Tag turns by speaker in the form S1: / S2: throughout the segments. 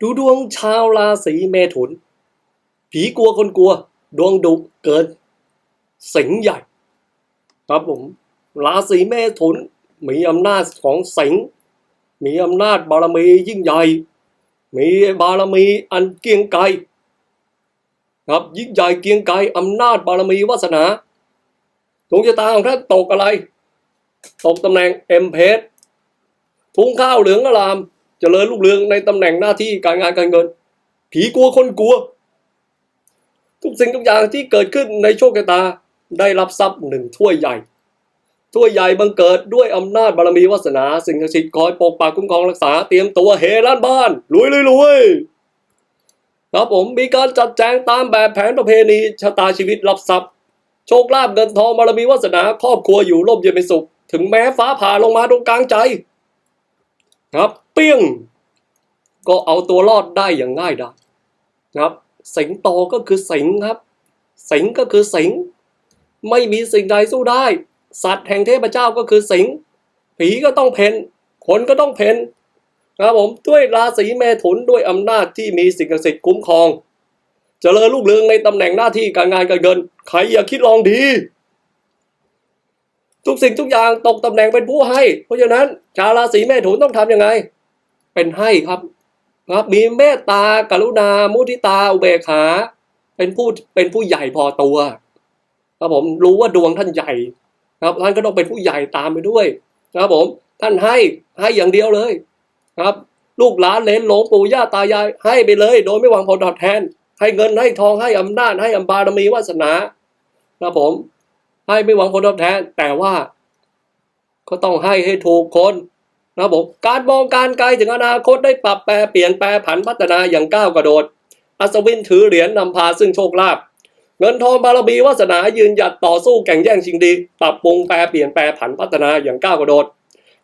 S1: ดูดวงชาวราศีเมถุน ผีกลัวคนกลัว ดวงดุเกิน สิงใหญ่ ครับผม ราศีเมถุนมีอำนาจของสิงมีอำนาจบารมียิ่งใหญ่ มีบารมีอันเกียงไกรครับยิ่งใหญ่เกียงไกรอำนาจบารมีวาสนาดวงชะตาของท่านตกอะไร ตกตำแหน่งเอ็มเพสทุงข้าวเหลืองอลาม เจริญรุ่งเรืองในตำแหน่งหน้าที่การงานการเงิน ผีกลัวคนกลัว ทุกสิ่งทุกอย่างที่เกิดขึ้นในโชคชะตาได้รับทรัพย์หนึ่งถ้วยใหญ่ถ้วยใหญ่บังเกิดด้วยอำนาจบารมีวาสนา สิ่งศักดิ์สิทธิ์คอยปกปักคุ้มครองรักษาเตรียมตัวเฮล้านบ้านรวยรวยรวยครับผมมีการจัดแจงตามแบบแผนประเพณีชะตาชีวิตรับทรัพย์ โชคลาภเงินทองบารมีวาสนาครอบครัวอยู่ร่มเย็นเป็นสุข ถึงแม้ฟ้าผ่าลงมาตรงกลางใจ ครับ ปี้ยง ก็เอาตัวรอดได้อย่างง่ายดายครับ สิงโตก็คือสิงครับ สิงก็คือสิง ไม่มีสิ่งใดสู้ได้ สัตว์แห่งเทพเจ้าก็คือสิง ผีก็ต้องเพนคนก็ต้องเพนนะครับผมด้วยราศีเมถุนด้วยอำนาจที่มีสิ่งศักดิ์สิทธิ์คุ้มครองเจริญรุ่งเรืองในตำแหน่งหน้าที่การงานการเงิน ใครอย่าคิดลองดี ทุกสิ่งทุกอย่างตกตำแหน่งเป็นผู้ให้ เพราะฉะนั้นชาวราศีเมถุนต้องทำยังไง เป็นให้ครับครับมีเมตตากรุณา มุทิตาอุเบกขา เป็นผู้เป็นผู้ใหญ่พอตัว ครับผมรู้ว่าดวงท่านใหญ่ ครับท่านก็ต้องเป็นผู้ใหญ่ตามไปด้วย ครับผมท่านให้ให้อย่างเดียวเลย ครับ ลูกหลานเลนหลงปู่ย่าตายายให้ไปเลย โดยไม่หวังผลตอบแทน ให้เงินให้ทองให้อำนาจให้อำบารมีวาสนา ครับผม ให้ไม่หวังผลตอบแทน แต่ว่า ก็ต้องให้ให้ถูกคน นะครับผมการมองการไกลถึงอนาคตได้ปรับแปลเปลี่ยนแปลผันพัฒนาอย่างก้าวกระโดด อัศวินถือเหรียญนำพาซึ่งโชคลาภเงินทองบารมีวาสนายืนหยัดต่อสู้แข่งแย่งชิงดี ปรับปรุงแปลเปลี่ยนแปลผันพัฒนาอย่างก้าวกระโดด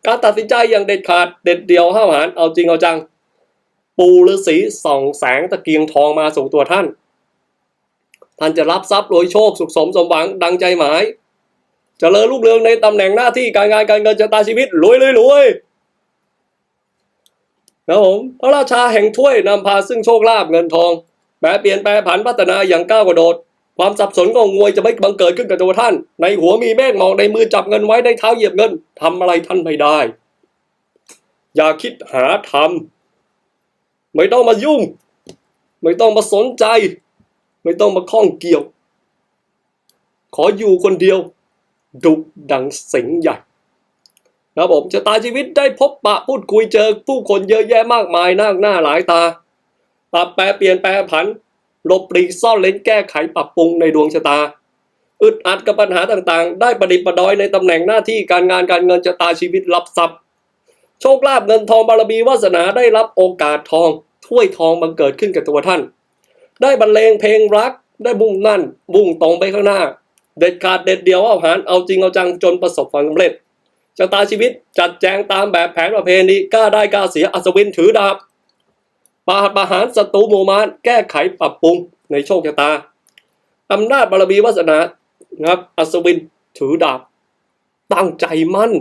S1: การตัดสินใจอย่างเด็ดขาดเด็ดเดี่ยวห้าวหาญเอาจริงเอาจัง ปูฤาษีส่องแสงตะเกียงทองมาสู่ตัวท่าน ท่านจะรับทรัพย์รวยโชคสุขสมสมหวังดังใจหมายจเจริญรุ่งเรืองในตำแหน่งหน้าที่การงานการเงินชะตาชีวิตรวยเลยรวย นะผมพระราชาแห่งถ้วยนำพาซึ่งโชคลาภเงินทองแปลเปลี่ยนแปลผันพัฒนาอย่างก้าวกระโดด ความสับสนก็งวยจะไม่บังเกิดขึ้นกับตัวท่าน ในหัวมีเมฆหมอกในมือจับเงินไว้ในเท้าเหยียบเงินทำอะไรท่านไม่ได้ อย่าคิดหาทำไม่ต้องมายุ่ง ไม่ต้องมาสนใจ ไม่ต้องมาข้องเกี่ยว ขออยู่คนเดียว ดุดังสิงใหญ่ ครับผมชะตาชีวิตได้พบปะพูดคุยเจอผู้คนเยอะแยะมากมายหน้าหน้าหลายตาปรับแปลเปลี่ยนแปลผันหลบปลีกซ่อนเล้นแก้ไขปรับปรุงในดวงชะตา อึดอัดกับปัญหาต่างๆ ได้ประดิษฐ์ประดอยในตำแหน่งหน้าที่การงานการเงินชะตาชีวิตรับทรัพย์ โชคลาภเงินทองบารมีวาสนาได้รับโอกาสทอง ถ้วยทองบังเกิดขึ้นกับตัวท่าน ได้บรรเลงเพลงรักได้มุ่งมั่นมุ่งตรงไปข้างหน้า เด็ดขาดเด็ดเดียวเอาหารเอาจริงเอาจังจนประสบความสำเร็จ ชะตาชีวิตจัดแจงตามแบบแผนประเพณีกล้าได้กล้าเสียอัศวินถือดาบปราบประหารศัตรูหมู่มารแก้ไขปรับปรุงในโชคชะตาอำนาจบารมีวาสนานะครับ อัศวินถือดาบ ตั้งใจมั่น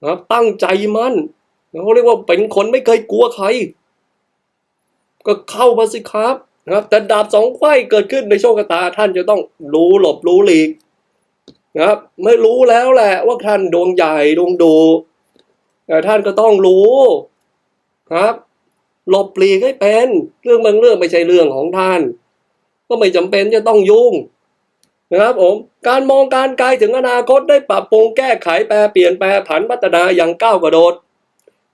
S1: นะครับตั้งใจมั่นเขาเรียกว่าเป็นคนไม่เคยกลัวใคร ก็เข้ามาสิครับนะครับ แต่ดาบสองไขว้เกิดขึ้นในโชคชะตาท่านจะต้องรู้หลบรู้หลีก นะครับไม่รู้แล้วแหละว่าท่านดวงใหญ่ดวงดูแต่ท่านก็ต้องรู้ครับหลบปลีกให้เป็นเรื่องบางเรื่องไม่ใช่เรื่องของท่าน ก็ไม่จำเป็นจะต้องยุ่งนะครับผมการมองการไกลถึงอนาคตได้ปรับปรุงแก้ไขแปรเปลี่ยนแปรผันพัฒนาอย่างก้าวกระโดด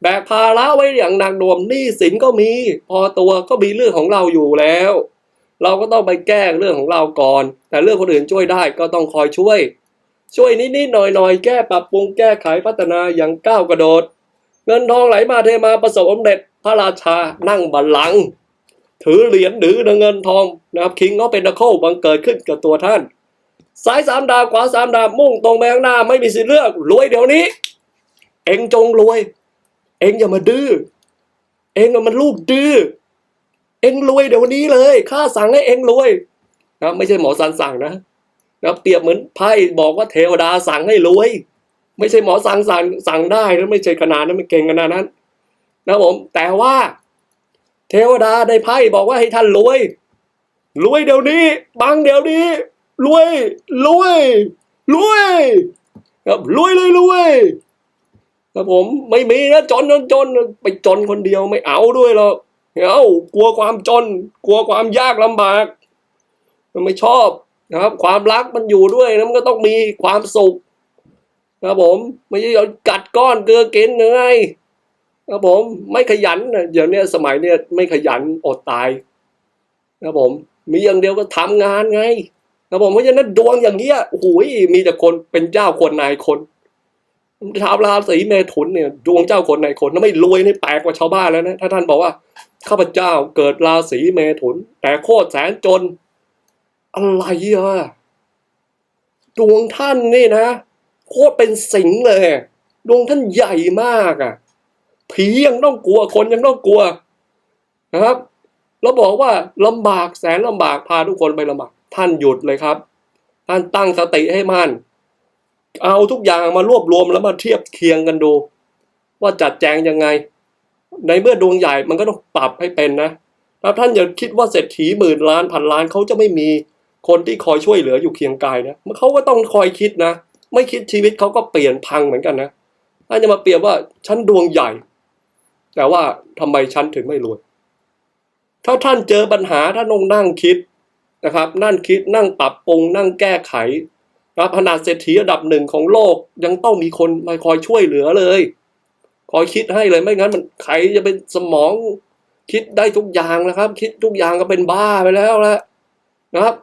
S1: แบกภาระไว้อย่างหนักหน่วงหนี้สินก็มี พอตัวก็มีเรื่องของเราอยู่แล้ว เราก็ต้องไปแก้เรื่องของเราก่อน แต่เรื่องคนอื่นช่วยได้ก็ต้องคอยช่วย ช่วยนิดๆหน่อยๆ แก้ปรับปรุงแก้ไขพัฒนาอย่างก้าวกระโดด เงินทองไหลมาเทมาประสบความเร็จพระราชานั่งบัลลังก์ถือเหรียญหรือเงินทองนะครับคิงก็เป็นตะโคบังเกิดขึ้นกับตัวท่าน ซ้ายสามดาวขวาสามดาวมุ่งตรงไปข้างหน้าไม่มีสิทธิ์เลือกรวยเดี๋ยวนี้ เองจงรวย เองอย่ามาดื้อเองมันลูกดื้อเองรวยเดี๋ยวนี้เลยข้าสั่งให้เองรวยนะไม่ใช่หมอสันสั่งนะ นะเปรียบเหมือนไพ่บอกว่าเทวดาสั่งให้รวย ไม่ใช่หมอสั่งสั่งสั่งได้นะไม่ใช่ขนาดนั้นไม่เก่งขนาดนั้น นะผมแต่ว่า เทวดาในไพ่บอกว่าให้ท่านรวย รวยเดี๋ยวนี้บังเดี๋ยวนี้รวยรวยรวยครับรวยเลยรวยครับผมไม่มีนะจนจนจนไปจนคนเดียวไม่เอาด้วยหรอกเอากลัวความจน กลัวความยากลำบาก มันไม่ชอบ นะครับ ความรักมันอยู่ด้วยนะมันก็ต้องมีความสุขครับผม ไม่ใช่เอากัดก้อนเกลือกินยังไงครับผม ไม่ขยันนะเดี๋ยวเนี้ยสมัยเนี้ยไม่ขยันอดตายครับผม มีอย่างเดียวก็ทำงานไงครับผมเพราะฉะนั้นดวงอย่างเงี้ยโอ้โหมีแต่คนเป็นเจ้าคนนายคนชาวราศีเมถุนเนี่ยดวงเจ้าคนนายคนถ้าไม่รวยนี่แปลกกว่าชาวบ้านแล้วนะถ้าท่านบอกว่าข้าพเจ้าเกิดราศีเมถุน แต่โคตรแสนจน อะไรอะดวงท่านนี่นะ โคตรเป็นสิงเลย ดวงท่านใหญ่มากอะผียังต้องกลัวคนยังต้องกลัวนะครับแล้วบอกว่าลำบากแสนลำบากพาทุกคนไปลำบากท่านหยุดเลยครับ ท่านตั้งสติให้มั่นเอาทุกอย่างมารวบรวมแล้วมาเทียบเคียงกันดู ว่าจัดแจงยังไง ในเมื่อดวงใหญ่มันก็ต้องปรับให้เป็นนะถ้าท่านอย่าคิดว่าเศรษฐีหมื่นล้านพันล้านเขาจะไม่มี คนที่คอยช่วยเหลืออยู่เคียงกายนะเขาก็ต้องคอยคิดนะ ไม่คิดชีวิตเขาก็เปลี่ยนพังเหมือนกันนะถ้าจะมาเปรียบว่าฉันดวงใหญ่ แต่ว่าทำไมฉันถึงไม่รวย ถ้าท่านเจอปัญหาท่านต้องนั่งคิดนะครับ นั่งคิดนั่งปรับปรุงนั่งแก้ไขนะครับขนาดเศรษฐีระดับหนึ่งของโลกยังต้องมีคนมาคอยช่วยเหลือเลย คอยคิดให้เลยไม่งั้นมันใครจะเป็นสมองคิดได้ทุกอย่างนะครับ คิดทุกอย่างก็เป็นบ้าไปแล้วละนะครับ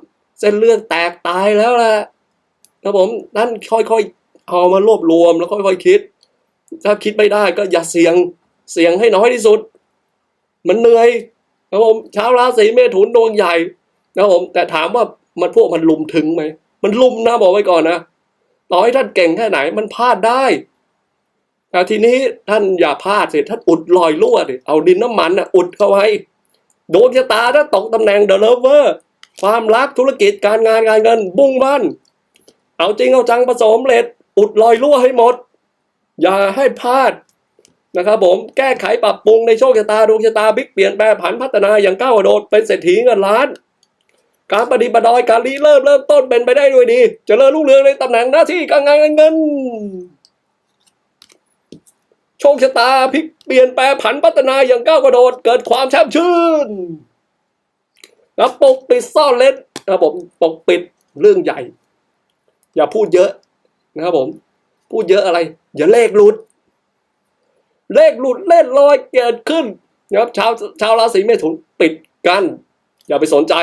S1: เส้นเลือดแตกตายแล้วแหละครับผมท่านค่อยๆเอามารวบรวมแล้วค่อยๆคิด ถ้าคิดไม่ได้ก็อย่าเสี่ยงเสี่ยงให้น้อยที่สุด มันเหนื่อยครับผมชาวราศีเมถุนดวงใหญ่นะครับผมแต่ถามว่ามันพวกมันลุมถึงไหมมันลุมนะบอกไว้ก่อนนะต่อให้ท่านเก่งแค่ไหนมันพลาดได้แต่ทีนี้ท่านอย่าพลาดสิท่านอุดรอยรั่วดิเอาดินน้ำมันอะอุดเข้าไว้ดวงชะตาถ้าตกตำแหน่งเดอะเลเวอร์ ความรักธุรกิจการงานการเงิน บุ้งบ้าน เอาจริงเอาจังผสมเร็จ อุดรอยรั่วให้หมด อย่าให้พลาดนะครับผมแก้ไขปรับปรุงในโชคชะตาดวงชะตาบิ๊กเปลี่ยนแปลผันพัฒนาอย่างก้าวกระโดดเป็นเศรษฐีเงินล้าน การปฏิบัติดอยการรีเริ่มเริ่มต้นเป็นไปได้ด้วยดีเจริญรุ่งเรืองในตำแหน่งหน้าที่การงานการเงิน โชคชะตาพลิกเปลี่ยนแปลผันพัฒนาอย่างก้าวกระโดดเกิดความแช่มชื่น แล้วปกปิดซ่อนเล็ดนะครับผมปกปิดเรื่องใหญ่ อย่าพูดเยอะนะครับผม พูดเยอะอะไร อย่าเลขหลุด เลขหลุดเล่นลอยเกิดขึ้นนะครับชาวชาวราศีเมถุนปิดกัน อย่าไปสนใจ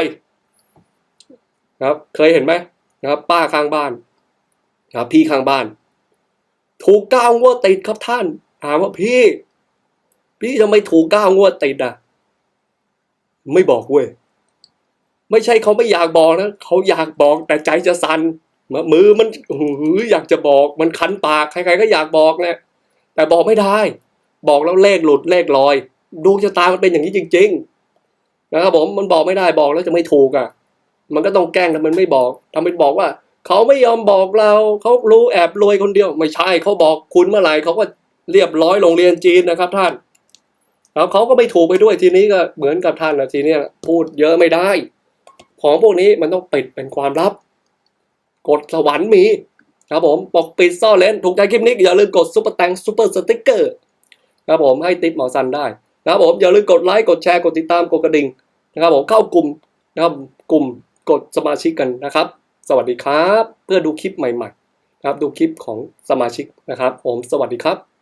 S1: นะครับ เคยเห็นไหมนะครับ ป้าข้างบ้านนะครับพี่ข้างบ้าน ถูกก้าวงวดติดครับท่านถามว่าพี่ พี่ทำไมถูกก้าวงวดติดอะ ไม่บอกเว้ย ไม่ใช่เขาไม่อยากบอกนะเขาอยากบอกแต่ใจจะสั่นมือมันหืออยากจะบอก มันคันปากใครๆก็อยากบอกแหละแต่บอกไม่ได้ บอกแล้วเลขหลุดเลขลอยดวงชะตามันเป็นอย่างนี้จริง ๆ นะครับผมมันบอกไม่ได้บอกแล้วจะไม่ถูกอะ มันก็ต้องแกล้งทำมันไม่บอกทำเป็นบอกว่าเขาไม่ยอมบอกเราเขารู้แอบรวยคนเดียว ไม่ใช่เขาบอกคุณเมื่อไหร่เขาก็เรียบร้อยโรงเรียนจีนนะครับท่านแล้วเขาก็ไม่ถูกไปด้วยทีนี้ก็เหมือนกับท่านนะทีนี้พูดเยอะไม่ได้ ของพวกนี้มันต้องปิดเป็นความลับ กดสวรรค์มีครับผมปกปิดซ่อนเลนถูกใจคลิปนี้อย่าลืมกดซุปเปอร์แตงซุปเปอร์สติ๊กเกอร์ครับผมให้ติปหมอซันได้นะครับผมอย่าลืมกดไลค์กดแชร์กดติดตามกดกระดิ่งนะครับผมเข้ากลุ่มนะครับกลุ่มกดสมาชิกกันนะครับ สวัสดีครับ เพื่อดูคลิปใหม่ๆนะครับดูคลิปของสมาชิกนะครับ ผมสวัสดีครับ